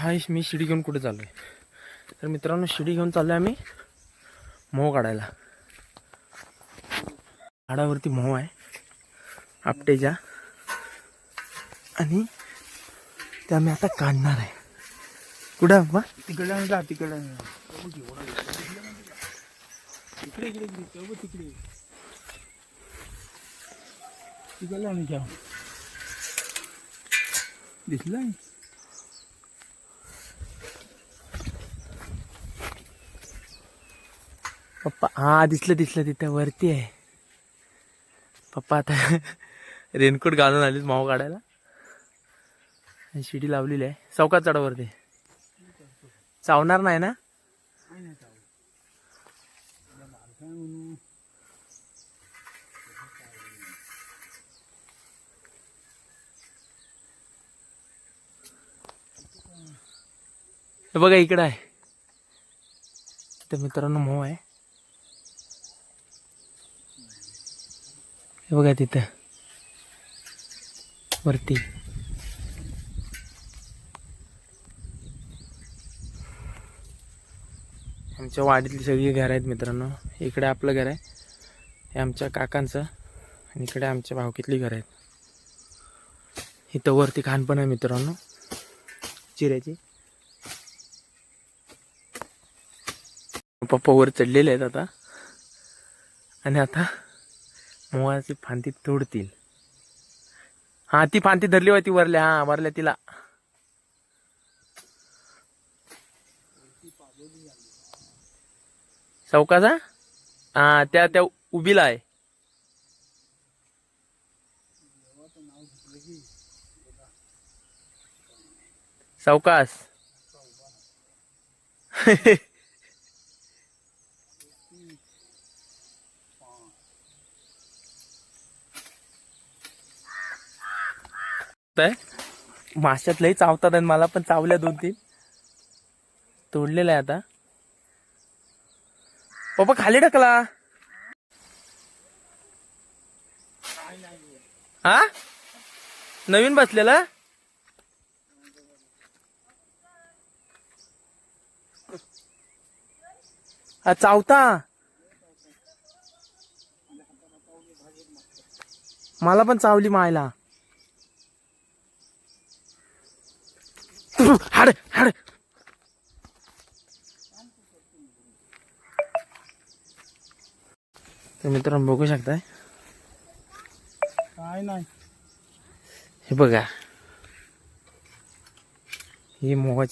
हाय मी शिडी घेऊन कुठे चाललो आहे तर मित्रांनो शिडी घेऊन चाललो आहे आम्ही मोह काढायला. झाडावरती मोह आहे आपटेच्या आणि ते आम्ही आता काढणार आहे. कुठं आहे बाबा तिकडे जा तिकडे तिकडे इकडे इकडे तिकडे. तिकडे आणि घ्या दिसला पप्पा हा दिसलं दिसलं तिथे वरती आहे. पप्पा आता रेनकोट घालून आलीच माव काढायला. आणि शिडी लावलेली आहे. चौकात चढावरती चावणार नाही ना? बघा इकडं आहे. तर मित्रांनो मोह आहे. हे बघा तिथं. वरती. आमच्या वाडीतली सगळी घरं आहेत मित्रांनो. इकडे आपलं घर आहे. हे आमच्या काकांचं आणि इकडे आमच्या भावकीतली घरं आहेत. इथं वरती खान पण आहे मित्रांनो. चिऱ्याची. पप्पा वर चढलेले आहेत आता. आणि आता मोहाची फांती तोडतील. हा ती फांती धरली होती वरल्या हा वरल्या तिला. चौकाचा? हा त्या त्या उभीला आहे. सावकास आहे. माशात लई चावतात आणि मला पण चावल्या दोन तीन. तोडलेलं आहे आता. पप्पा खाली टाकला हा? नवीन बसलेला? हा चावता. मला पण चावली मायला. हाड हाड. तर मित्रांनो बघू शकताय. काय नाही. हे बघा. ही मोहाची